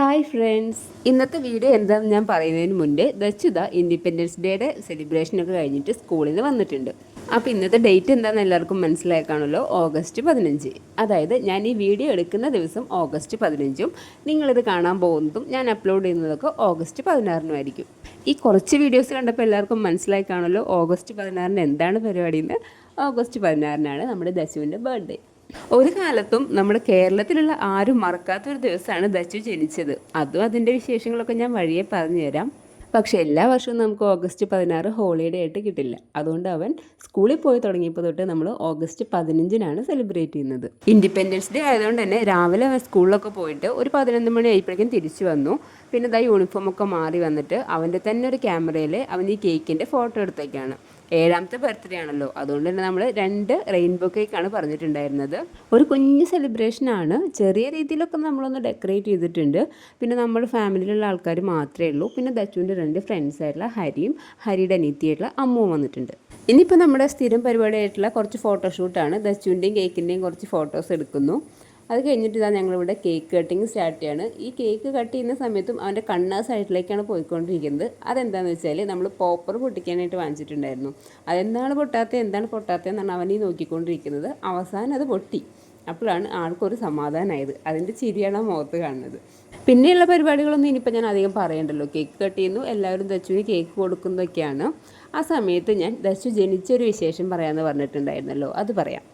Hi friends ഇന്നത്തെ video എന്താണെന്ന് ഞാൻ പറയുന്നതിന് മുന്നേ ദച്ചുത ഇൻഡിപെൻഡൻസ് ഡേയുടെ സെലിബ്രേഷനൊക്കെ കഴിഞ്ഞിട്ട് സ്കൂളിൽ നിന്ന് വന്നിട്ടുണ്ട്. അപ്പോൾ ഇന്നത്തെ ഡേറ്റ് എന്താണെന്ന് എല്ലാവർക്കും മനസ്സിലാക്കാണല്ലോ ഓഗസ്റ്റ് പതിനഞ്ച്. അതായത് ഞാൻ ഈ വീഡിയോ എടുക്കുന്ന ദിവസം ഓഗസ്റ്റ് പതിനഞ്ചും നിങ്ങളിത് കാണാൻ പോകുന്നതും ഞാൻ അപ്ലോഡ് ചെയ്യുന്നതൊക്കെ ഓഗസ്റ്റ് പതിനാറിനും ആയിരിക്കും. ഈ കുറച്ച് വീഡിയോസ് കണ്ടപ്പോൾ എല്ലാവർക്കും മനസ്സിലായി കാണുമല്ലോ? ഓഗസ്റ്റ് പതിനാറിന് എന്താണ് പരിപാടിയെന്ന് ഓഗസ്റ്റ് പതിനാറിനാണ് നമ്മുടെ ദശുവിന്റെ ബർത്ത്ഡേ ഒരു കാലത്തും നമ്മുടെ കേരളത്തിലുള്ള ആരും മറക്കാത്ത ഒരു ദിവസമാണ് ദച്ചു ജനിച്ചത്. അതും അതിന്റെ വിശേഷങ്ങളൊക്കെ ഞാൻ വഴിയെ പറഞ്ഞു തരാം. പക്ഷെ എല്ലാ വർഷവും നമുക്ക് ഓഗസ്റ്റ് പതിനാറ് ഹോളിഡേ ആയിട്ട് കിട്ടില്ല. അതുകൊണ്ട് അവൻ സ്കൂളിൽ പോയി തുടങ്ങിയപ്പോൾ തൊട്ട് നമ്മൾ ഓഗസ്റ്റ് പതിനഞ്ചിനാണ് സെലിബ്രേറ്റ് ചെയ്യുന്നത്. ഇൻഡിപെൻഡൻസ് ഡേ ആയതുകൊണ്ട് തന്നെ രാവിലെ അവൻ സ്കൂളിലൊക്കെ പോയിട്ട് ഒരു പതിനൊന്ന് മണി ആയപ്പോഴേക്കും തിരിച്ചു വന്നു. പിന്നെ ഇതാ യൂണിഫോമൊക്കെ മാറി വന്നിട്ട് അവന്റെ തന്നെ ഒരു ക്യാമറയിൽ അവൻ ഈ കേക്കിന്റെ ഫോട്ടോ എടുത്തേക്കാണ്. ഏഴാമത്തെ ബർത്ത്ഡേ ആണല്ലോ. അതുകൊണ്ട് തന്നെ നമ്മൾ രണ്ട് റെയിൻബോ കേക്കാണ് പറഞ്ഞിട്ടുണ്ടായിരുന്നത്. ഒരു കുഞ്ഞ് സെലിബ്രേഷനാണ് ചെറിയ രീതിയിലൊക്കെ നമ്മളൊന്ന് ഡെക്കറേറ്റ് ചെയ്തിട്ടുണ്ട്. പിന്നെ നമ്മൾ ഫാമിലിയിലുള്ള ആൾക്കാർ മാത്രമേ ഉള്ളൂ. പിന്നെ ദച്ചുവിന്റെ രണ്ട് ഫ്രണ്ട്സ് ആയിട്ടുള്ള ഹരിയും ഹരിയുടെ അനീത്തിയായിട്ടുള്ള അമ്മുവും വന്നിട്ടുണ്ട്. ഇനിയിപ്പോൾ നമ്മുടെ സ്ഥിരം പരിപാടിയായിട്ടുള്ള കുറച്ച് ഫോട്ടോഷൂട്ടാണ് ദച്ചുവിന്റെയും കേക്കിന്റെയും കുറച്ച് ഫോട്ടോസ് എടുക്കുന്നു. അത് കഴിഞ്ഞിട്ട് ഇതാ ഞങ്ങളിവിടെ കേക്ക് കട്ടിങ് സ്റ്റാർട്ട് ചെയ്യാണ്. ഈ കേക്ക് കട്ട് ചെയ്യുന്ന സമയത്തും അവന്റെ കണ്ണാ സൈഡിലേക്കാണ് പോയിക്കൊണ്ടിരിക്കുന്നത്. അതെന്താണെന്ന് വെച്ചാൽ നമ്മൾ പോപ്പർ പൊട്ടിക്കാനായിട്ട് വാങ്ങിച്ചിട്ടുണ്ടായിരുന്നു. അതെന്താണ് പൊട്ടാത്തത് എന്താണ് പൊട്ടാത്തതെന്നാണ് അവനീ നോക്കിക്കൊണ്ടിരിക്കുന്നത്. അവസാനം അത് പൊട്ടി. അപ്പോഴാണ് ആൾക്കൊരു സമാധാനമായത് അതിന്റെ ചിരിയാണ് ആ മുഖത്ത് കാണുന്നത്. പിന്നെയുള്ള പരിപാടികളൊന്നും ഇനിയിപ്പോൾ ഞാൻ അധികം പറയണ്ടല്ലോ. കേക്ക് കട്ട് ചെയ്യുന്നു എല്ലാവരും ദച്ചുവിന് കേക്ക് കൊടുക്കുന്നതൊക്കെയാണ്. ആ സമയത്ത് ഞാൻ ദച്ചു ജനിച്ചൊരു വിശേഷം പറയാമെന്ന് പറഞ്ഞിട്ടുണ്ടായിരുന്നല്ലോ. അത് പറയാം.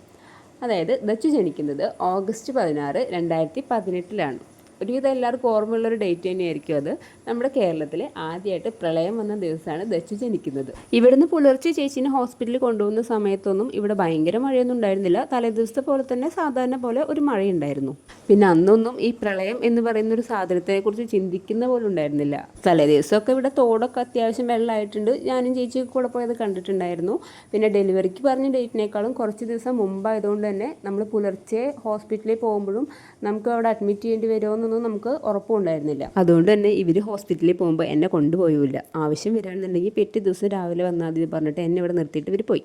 അതായത് ദച്ചു ജനിക്കുന്നത് ഓഗസ്റ്റ് പതിനാറ് രണ്ടായിരത്തി പതിനെട്ടിലാണ്. ഒരുവിധം എല്ലാവർക്കും ഓർമ്മയുള്ളൊരു ഡേറ്റ് തന്നെയായിരിക്കും അത്. നമ്മുടെ കേരളത്തിൽ ആദ്യമായിട്ട് പ്രളയം വന്ന ദിവസമാണ് ദച്ചു ജനിക്കുന്നത്. ഇവിടുന്ന് പുലർച്ചെ ചേച്ചീനെ ഹോസ്പിറ്റലിൽ കൊണ്ടുപോകുന്ന സമയത്തൊന്നും ഇവിടെ ഭയങ്കര മഴയൊന്നും ഉണ്ടായിരുന്നില്ല. തലേദിവസത്തെ പോലെ തന്നെ സാധാരണ പോലെ ഒരു മഴയുണ്ടായിരുന്നു. പിന്നെ അന്നൊന്നും ഈ പ്രളയം എന്ന് പറയുന്ന ഒരു സാധനത്തെക്കുറിച്ച് ചിന്തിക്കുന്ന പോലും ഉണ്ടായിരുന്നില്ല. തലേദിവസമൊക്കെ ഇവിടെ തോടൊക്കെ അത്യാവശ്യം വെള്ളമായിട്ടുണ്ട്. ഞാനും ചേച്ചി കൂടെ പോയത് കണ്ടിട്ടുണ്ടായിരുന്നു. പിന്നെ ഡെലിവറിക്ക് പറഞ്ഞ ഡേറ്റിനേക്കാളും കുറച്ച് ദിവസം മുമ്പായതുകൊണ്ട് തന്നെ നമ്മൾ പുലർച്ചെ ഹോസ്പിറ്റലിൽ പോകുമ്പോഴും നമുക്ക് അവിടെ അഡ്മിറ്റ് ചെയ്യേണ്ടി വരുമോ എന്നൊന്നും നമുക്ക് ഉറപ്പുണ്ടായിരുന്നില്ല. അതുകൊണ്ട് തന്നെ ഇവർ ഹോസ്പിറ്റലിൽ പോകുമ്പോൾ എന്നെ കൊണ്ടുപോയില്ല. ആവശ്യം വരാണെന്നുണ്ടെങ്കിൽ പിറ്റേ ദിവസം രാവിലെ വന്നാൽ മതി പറഞ്ഞിട്ട് എന്നെ ഇവിടെ നിർത്തിയിട്ട് ഇവർ പോയി.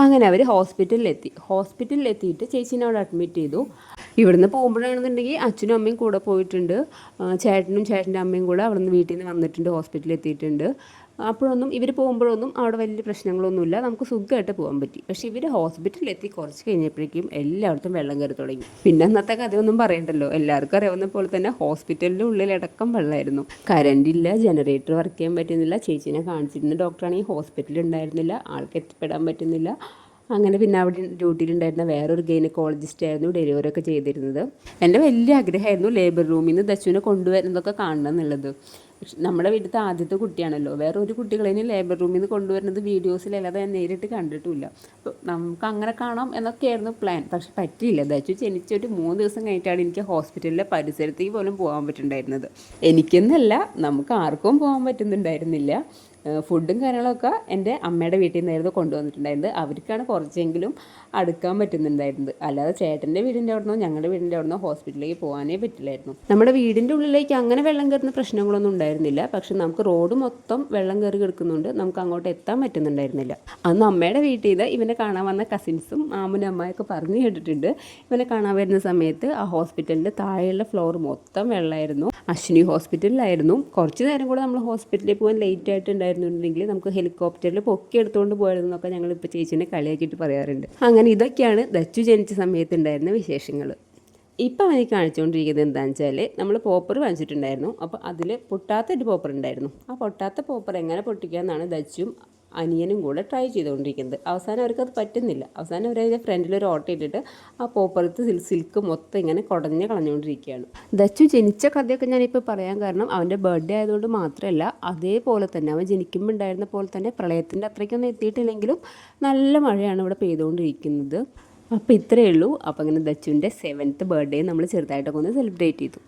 അങ്ങനെ അവർ ഹോസ്പിറ്റലിലെത്തി. ഹോസ്പിറ്റലിൽ എത്തിയിട്ട് ചേച്ചീനെ അവിടെ അഡ്മിറ്റ് ചെയ്തു. ഇവിടുന്ന് പോകുമ്പോഴാണെന്നുണ്ടെങ്കിൽ അച്ഛനും അമ്മയും കൂടെ പോയിട്ടുണ്ട്. ചേട്ടനും ചേട്ടന്റെ അമ്മയും കൂടെ അവിടുന്ന് വീട്ടിൽ നിന്ന് വന്നിട്ടുണ്ട് ഹോസ്പിറ്റലിൽ എത്തിയിട്ടുണ്ട്. അപ്പോഴൊന്നും ഇവർ പോകുമ്പോഴൊന്നും അവിടെ വലിയ പ്രശ്നങ്ങളൊന്നുമില്ല. നമുക്ക് സുഖമായിട്ട് പോകാൻ പറ്റി. പക്ഷേ ഇവർ ഹോസ്പിറ്റലിൽ എത്തി കുറച്ച് കഴിഞ്ഞപ്പോഴേക്കും എല്ലായിടത്തും വെള്ളം കയറി തുടങ്ങി. പിന്നെ അന്നത്തെ കഥയൊന്നും പറയണ്ടല്ലോ. എല്ലാവർക്കും അറിയാവുന്ന പോലെ തന്നെ ഹോസ്പിറ്റലിന്റെ ഉള്ളിലടക്കം വെള്ളമായിരുന്നു. കറണ്ട് ഇല്ല ജനറേറ്റർ വർക്ക് ചെയ്യാൻ പറ്റുന്നില്ല ചേച്ചീനെ കാണിച്ചിരുന്ന ഡോക്ടറാണെങ്കിൽ ഹോസ്പിറ്റലിൽ ഉണ്ടായിരുന്നില്ല ആൾക്ക് എത്തിപ്പെടാൻ പറ്റുന്നില്ല. അങ്ങനെ പിന്നെ അവിടെ ഡ്യൂട്ടിയിലുണ്ടായിരുന്ന വേറൊരു ഗൈനക്കോളജിസ്റ്റ് ആയിരുന്നു ഡെലിവറി ഒക്കെ ചെയ്തിരുന്നത്. എന്റെ വലിയ ആഗ്രഹമായിരുന്നു ലേബർ റൂമിൽ നിന്ന് ദശുവിനെ കൊണ്ടുവരുന്നതൊക്കെ കാണണം എന്നുള്ളത്. നമ്മുടെ വീട്ടിലത്തെ ആദ്യത്തെ കുട്ടിയാണല്ലോ. വേറെ ഒരു കുട്ടികളെയും ലേബർ റൂമിൽ നിന്ന് കൊണ്ടുവരുന്നത് വീഡിയോസിലല്ലാതെ ഞാൻ നേരിട്ട് കണ്ടിട്ടില്ല. അപ്പോൾ നമുക്ക് അങ്ങനെ കാണാം എന്നൊക്കെയായിരുന്നു പ്ലാൻ പക്ഷെ പറ്റിയില്ല. ദശു ജനിച്ചൊരു മൂന്ന് ദിവസം കഴിഞ്ഞിട്ടാണ് എനിക്ക് ഹോസ്പിറ്റലിലെ പരിസരത്തേക്ക് പോലും പോകാൻ പറ്റുന്നുണ്ടായിരുന്നത് എനിക്കെന്നല്ല നമുക്ക് ആർക്കും പോകാൻ പറ്റുന്നുണ്ടായിരുന്നില്ല. ഫുഡും കാര്യങ്ങളൊക്കെ എന്റെ അമ്മയുടെ വീട്ടിൽ നിന്നായിരുന്നു കൊണ്ടുവന്നിട്ടുണ്ടായിരുന്നത്. അവർക്കാണ് കുറച്ചെങ്കിലും അടുക്കാൻ പറ്റുന്നുണ്ടായിരുന്നത്. അല്ലാതെ ചേട്ടന്റെ വീടിന്റെ അവിടുന്നോ ഞങ്ങളുടെ വീടിന്റെ അവിടുന്നോ ഹോസ്പിറ്റലിലേക്ക് പോകാനേ പറ്റില്ലായിരുന്നു. നമ്മുടെ വീടിന്റെ ഉള്ളിലേക്ക് അങ്ങനെ വെള്ളം കയറുന്ന പ്രശ്നങ്ങളൊന്നും ഉണ്ടായിരുന്നില്ല. പക്ഷെ നമുക്ക് റോഡ് മൊത്തം വെള്ളം കയറി കിടക്കുന്നുണ്ട്. നമുക്ക് അങ്ങോട്ട് എത്താൻ പറ്റുന്നുണ്ടായിരുന്നില്ല. അന്ന് അമ്മയുടെ വീട്ടിൽ നിന്ന് ഇവനെ കാണാൻ വന്ന കസിൻസും മാമനും അമ്മയൊക്കെ പറഞ്ഞു കേട്ടിട്ടുണ്ട്. ഇവനെ കാണാൻ വരുന്ന സമയത്ത് ആ ഹോസ്പിറ്റലിന്റെ താഴെയുള്ള ഫ്ലോർ മൊത്തം വെള്ളമായിരുന്നു. അശ്വിനി ഹോസ്പിറ്റലിലായിരുന്നു കുറച്ച് നേരം കൂടെ നമ്മൾ ഹോസ്പിറ്റലിൽ പോകാൻ ലേറ്റ് ആയിട്ടുണ്ടായിരുന്നുണ്ടെങ്കിൽ നമുക്ക് ഹെലികോപ്റ്ററിൽ പൊക്കി എടുത്തുകൊണ്ട് പോയതെന്നൊക്കെ ഞങ്ങൾ ഇപ്പോൾ ചേച്ചീനെ കളിയാക്കിയിട്ട് പറയാറുണ്ട്. അങ്ങനെ ഇതൊക്കെയാണ് ദച്ചു ജനിച്ച സമയത്ത് ഉണ്ടായിരുന്ന വിശേഷങ്ങൾ. ഇപ്പം അവന് കാണിച്ചുകൊണ്ടിരിക്കുന്നത് എന്താണെന്ന് വെച്ചാൽ നമ്മൾ പോപ്പർ വാങ്ങിച്ചിട്ടുണ്ടായിരുന്നു. അപ്പോൾ അതിൽ പൊട്ടാത്ത ഒരു പോപ്പർ ഉണ്ടായിരുന്നു. ആ പൊട്ടാത്ത പോപ്പർ എങ്ങനെ പൊട്ടിക്കുക എന്നാണ് ദച്ചും അനിയനും കൂടെ ട്രൈ ചെയ്തുകൊണ്ടിരിക്കുന്നത്. അവസാനം അവർക്കത് പറ്റുന്നില്ല. അവസാനം ഫ്രണ്ടിൽ ഒരു ഓട്ട ഇട്ടിട്ട് ആ പോപ്പറത്ത് സിൽക്ക് മൊത്തം ഇങ്ങനെ കുടഞ്ഞ് കളഞ്ഞുകൊണ്ടിരിക്കുകയാണ്. ദച്ചു ജനിച്ച കഥയൊക്കെ ഞാനിപ്പോൾ പറയാൻ കാരണം അവന്റെ ബർത്ത്ഡേ ആയതുകൊണ്ട് മാത്രമല്ല അതേപോലെ തന്നെ അവൻ ജനിക്കുമ്പോൾ ഉണ്ടായിരുന്ന പോലെ തന്നെ പ്രളയത്തിന്റെ അത്രയ്ക്കൊന്നും എത്തിയിട്ടില്ലെങ്കിലും നല്ല മഴയാണ് ഇവിടെ പെയ്തുകൊണ്ടിരിക്കുന്നത്. അപ്പോൾ ഇത്രയേ ഉള്ളൂ. അപ്പോൾ അങ്ങനെ ദച്ചുവിന്റെ സെവൻത്ത് ബർത്ത്ഡേ നമ്മൾ ചെറുതായിട്ടൊക്കെ ഒന്ന് സെലിബ്രേറ്റ് ചെയ്തു.